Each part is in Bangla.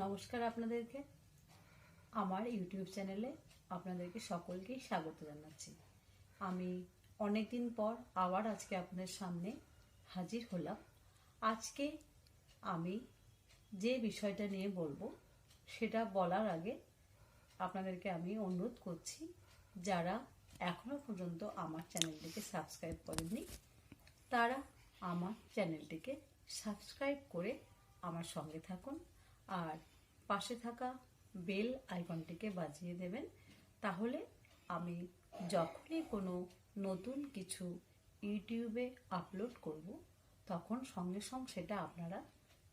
নমস্কার আপনাদেরকে। আমার ইউটিউব চ্যানেলে আপনাদেরকে সকলকেই স্বাগত জানাচ্ছি। আমি অনেক দিন পর আবার আজকে আপনাদের সামনে হাজির হলাম। আজকে আমি যে বিষয়টা নিয়ে বলব, সেটা বলার আগে আপনাদেরকে আমি অনুরোধ করছি, যারা এখনও পর্যন্ত আমার চ্যানেলটিকে সাবস্ক্রাইব করেননি, তারা আমার চ্যানেলটিকে সাবস্ক্রাইব করে আমার সঙ্গে থাকুন। আর পাশে থাকা বেল আইকনটিকে বাজিয়ে দেবেন। তাহলে আমি যখনই কোনো নতুন কিছু ইউটিউবে আপলোড করব, তখন সঙ্গে সঙ্গে সেটা আপনারা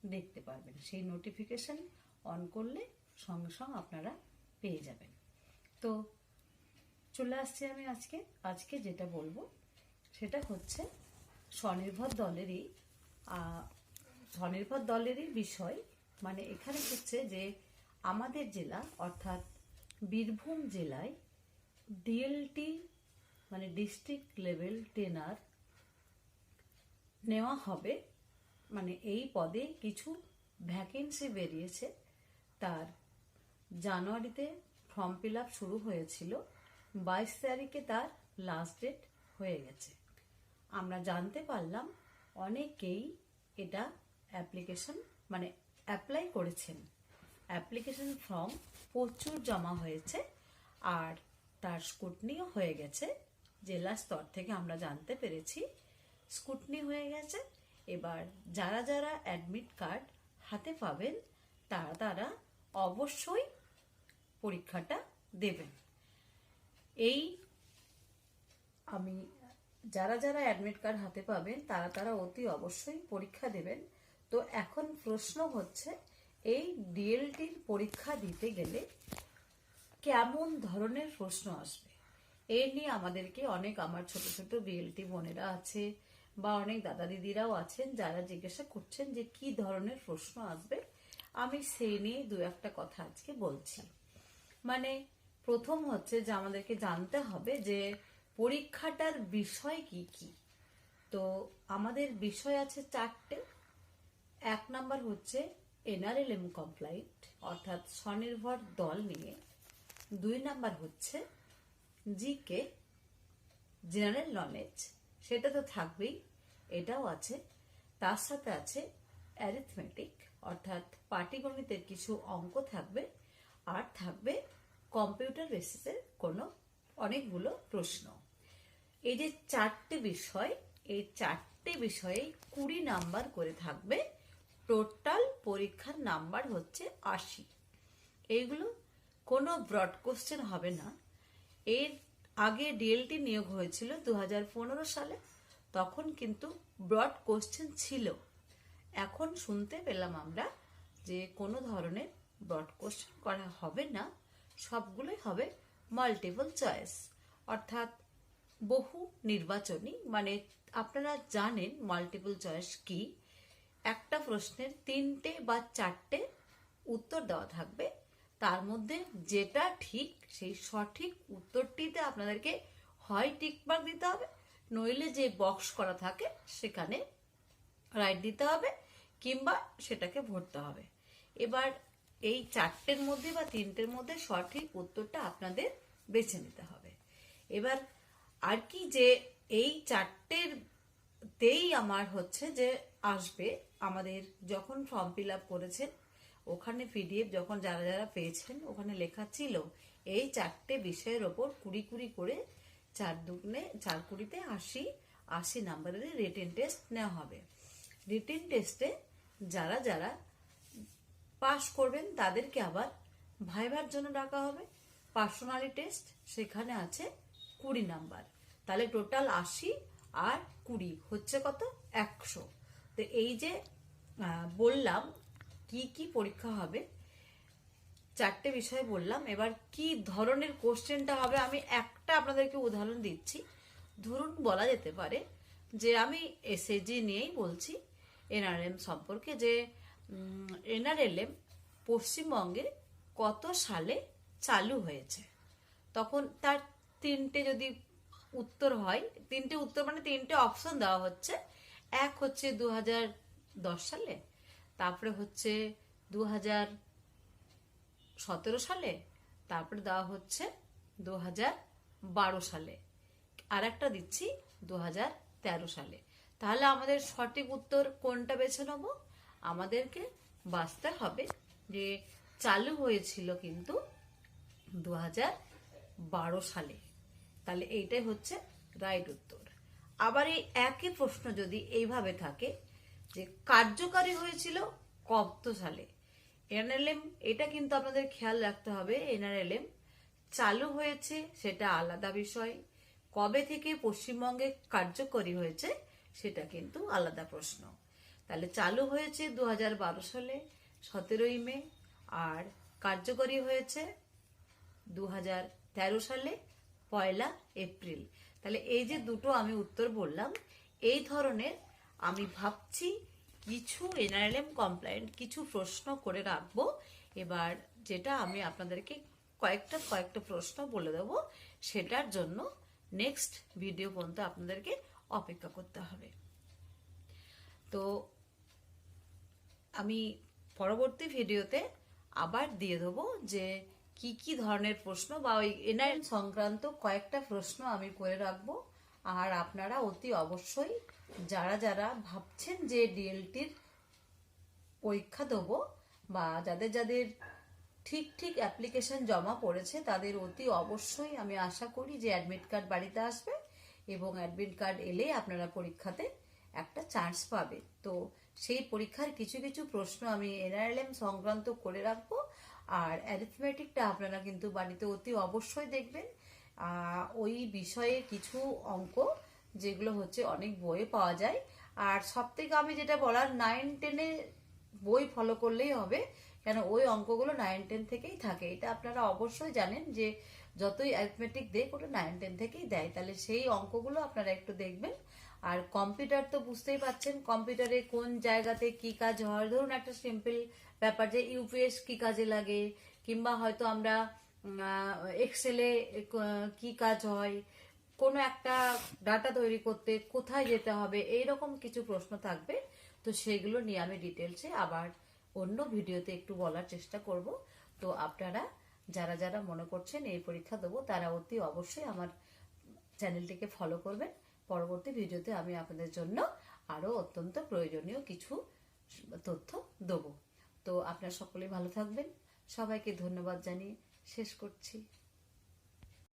দেখতে পারবেন। সেই নোটিফিকেশন অন করলে সঙ্গে সঙ্গে আপনারা পেয়ে যাবেন। তো চলে আসছি আমি আজকে। আজকে যেটা বলব, সেটা হচ্ছে স্বনির্ভর দলেরই স্বনির্ভর দলেরই বিষয় মানে এখানে হচ্ছে যে আমাদের জেলা, অর্থাৎ বীরভূম জেলায় ডিএলটি মানে ডিস্ট্রিক্ট লেভেল ট্রেনার নেওয়া হবে। মানে এই পদে কিছু ভ্যাকেন্সি বেরিয়েছে। তার জানুয়ারিতে ফর্ম ফিল আপ শুরু হয়েছিল। বাইশ তারিখে তার লাস্ট ডেট হয়ে গেছে। আমরা জানতে পারলাম অনেকেই এটা অ্যাপ্লিকেশন মানে অ্যাপ্লাই করেছেন। অ্যাপ্লিকেশন ফর্ম প্রচুর জমা হয়েছে আর তার স্কুটনিও হয়ে গেছে। জেলা স্তর থেকে আমরা জানতে পেরেছি। স্কুটনি হয়ে গেছে। এবার যারা যারা অ্যাডমিট কার্ড হাতে পাবেন, তারা তারা অবশ্যই পরীক্ষাটা দেবেন। এই আমি, যারা যারা অ্যাডমিট কার্ড হাতে পাবেন, তারা তারা অতি অবশ্যই পরীক্ষা দেবেন। তো এখন প্রশ্ন হচ্ছে, এই ডিএলটির পরীক্ষা দিতে গেলে কেমন ধরনের প্রশ্ন আসবে? এ নিয়ে আমাদেরকে অনেক, আমার ছোট ছোট ডিএলটি বোনেরা আছে বা অনেক দাদা দিদিরাও আছেন, যারা জিজ্ঞাসা করছেন যে কি ধরনের প্রশ্ন আসবে। আমি সেই নিয়ে দু একটা কথা আজকে বলছি। মানে প্রথম হচ্ছে যে আমাদেরকে জানতে হবে যে পরীক্ষাটার বিষয় কি কি। তো আমাদের বিষয় আছে চারটে। এক নাম্বার হচ্ছে এনআরএলএম কমপ্লাইট অর্থাৎ স্বনির্ভর দল নিয়ে। দুই নাম্বার হচ্ছে জিকে জেনারেল নলেজ সেটা তো থাকবেই, এটাও আছে। তার সাথে আছে অ্যারিথমেটিক অর্থাৎ পাটিগণিতের কিছু অঙ্ক থাকবে, আর থাকবে কম্পিউটার বেসিসের কোনো অনেকগুলো প্রশ্ন। এই যে চারটে বিষয়, এই চারটে বিষয়ে কুড়ি নাম্বার করে থাকবে টোটাল পরীক্ষার নাম্বার হচ্ছে আশি। এইগুলো কোনো ব্রড কোশ্চেন হবে না। এর আগে ডিএলটি নিয়োগ হয়েছিল দু হাজার পনেরো সালে, তখন কিন্তু ব্রড কোশ্চেন ছিল। এখন শুনতে পেলাম আমরা যে কোনো ধরনের ব্রড কোশ্চেন করা হবে না, সবগুলোই হবে মাল্টিপল চয়েস অর্থাৎ বহু নির্বাচনী মানে আপনারা জানেন মাল্টিপল চয়েস কি? একটা প্রশ্নের তিনটে বা চারটে উত্তর দেওয়া থাকবে। তার মধ্যে যেটা ঠিক, সেই সঠিক উত্তরটিতে আপনাদেরকে হয় টিক মার্ক দিতে হবে, নইলে যে বক্স করা থাকে সেখানে রাইট দিতে হবে কিংবা সেটাকে ভরতে হবে। এবার এই চারটের মধ্যে বা তিনটের মধ্যে সঠিক উত্তরটা আপনাদের বেছে নিতে হবে। এবার আর কি যে এই চারটের তেই আমার হচ্ছে যে আসবে, আমাদের যখন ফর্ম ফিল আপ করেছেন, ওখানে পিডিএফ যখন যারা যারা পেয়েছেন, ওখানে লেখা ছিল, এই চারটে বিষয়ের ওপর কুড়ি কুড়ি করে চার দুগুণে, চার কুড়িতে আশি আশি নাম্বারের রিটেন টেস্ট নেওয়া হবে। রিটেন টেস্টে যারা যারা পাশ করবেন, তাদেরকে আবার ভাইভার জন্য ডাকা হবে। পার্সোনালি টেস্ট সেখানে আছে কুড়ি নাম্বার। তাহলে টোটাল আশি আর কুড়ি, হচ্ছে কত? একশো। তো এই যে বললাম কি কি পরীক্ষা হবে, চারটে বিষয় বললাম। এবার কি ধরনের কোশ্চেনটা হবে আমি একটা আপনাদেরকে উদাহরণ দিচ্ছি। ধরুন বলা যেতে পারে যে আমি এসএজি নিয়েই বলছি এনআরএম সম্পর্কে যে এনআরএলএম পশ্চিমবঙ্গে কত সালে চালু হয়েছে? তখন তার তিনটে যদি উত্তর হয়, তিনটে উত্তর মানে তিনটে অপশন দেওয়া হচ্ছে। এক হচ্ছে দু সালে, তারপরে হচ্ছে দু সতেরো সালে, তারপরে দেওয়া হচ্ছে দু বারো সালে। আর একটা দিচ্ছি দু তেরো সালে। তাহলে আমাদের সঠিক উত্তর কোনটা বেছে নেব? আমাদেরকে বাঁচতে হবে যে চালু হয়েছিল কিন্তু দু বারো সালে। তাহলে এইটাই হচ্ছে রাইট উত্তর। আবার এই একই প্রশ্ন যদি এইভাবে থাকে যে কার্যকারী হয়েছিল কত সালে? এনএলএম, এটা কিন্তু আপনাদের খেয়াল রাখতে হবে এনআরএলএম চালু হয়েছে, সেটা আলাদা বিষয়। কবে থেকে পশ্চিমবঙ্গে কার্যকরী হয়েছে, সেটা কিন্তু আলাদা প্রশ্ন। তাহলে চালু হয়েছে দু বারো সালে, সতেরোই মে, আর কার্যকরী হয়েছে দু হাজার তেরো সালে, পয়লা এপ্রিল। তাহলে এই যে দুটো আমি উত্তর বললাম, এই ধরনের আমি ভাবছি কিছু এনআরএলএম কমপ্লায়েন্ট কিছু প্রশ্ন করে রাখব। এবার যেটা আমি আপনাদেরকে কয়েকটা কয়েকটা প্রশ্ন বলে দেবো, সেটার জন্য নেক্সট ভিডিও পর্যন্ত আপনাদেরকে অপেক্ষা করতে হবে। তো আমি পরবর্তী ভিডিওতে আবার দিয়ে দেবো যে কি কি ধরনের প্রশ্ন বা ওই এনআইএন সংক্রান্ত কয়েকটা প্রশ্ন আমি করে রাখব। আর আপনারা অতি অবশ্যই যারা যারা ভাবছেন যে ডিএলটির পরীক্ষা দেবো বা যাদের যাদের ঠিক ঠিক অ্যাপ্লিকেশন জমা পড়েছে, তাদের অতি অবশ্যই আমি আশা করি যে অ্যাডমিট কার্ড বাড়িতে আসবে এবং অ্যাডমিট কার্ড এলে আপনারা পরীক্ষাতে একটা চান্স পাবে তো সেই পরীক্ষার কিছু কিছু প্রশ্ন আমি এনআরএলএম সংক্রান্ত করে রাখব। আর অ্যারিথমেটিকটা আপনারা কিন্তু বাড়িতে অতি অবশ্যই দেখবেন। ওই বিষয়ে কিছু অঙ্ক যেগুলো হচ্ছে অনেক বইয়ে পাওয়া যায়। আর সব থেকে আমি যেটা বলার নাইন টেনে বই ফলো করলেই হবে, কেন ওই অঙ্কগুলো নাইন টেন থেকেই থাকে। এটা আপনারা অবশ্যই জানেন যে যতই অ্যারিথমেটিক দেয় ওটা নাইন টেন থেকেই দেয়। তাহলে সেই অঙ্কগুলো আপনারা একটু দেখবেন। আর কম্পিউটার তো বুঝতেই পারছেন কম্পিউটারে কোন জায়গাতে কি কাজ হয়। ধরুন একটা সিম্পল ব্যাপার যে ইউপিএস কি কাজে লাগে, কিংবা হয়তো আমরা এক্সেলে কি কাজ হয়, কোনো একটা ডাটা তৈরি করতে কোথায় যেতে হবে, এইরকম কিছু প্রশ্ন থাকবে। তো সেগুলো নিয়ে আমি ডিটেলসে আবার অন্য ভিডিওতে একটু বলার চেষ্টা করব। তো আপনারা যারা যারা মনে করছেন এই পরীক্ষা দেবো, তারা অতি অবশ্যই আমার চ্যানেলটিকে ফলো করবেন। পরবর্তী ভিডিওতে আমি আপনাদের জন্য আরও অত্যন্ত প্রয়োজনীয় কিছু তথ্য দেবো। তো আপনারা সকলেই ভালো থাকবেন। সবাইকে ধন্যবাদ জানিয়ে শেষ করছি।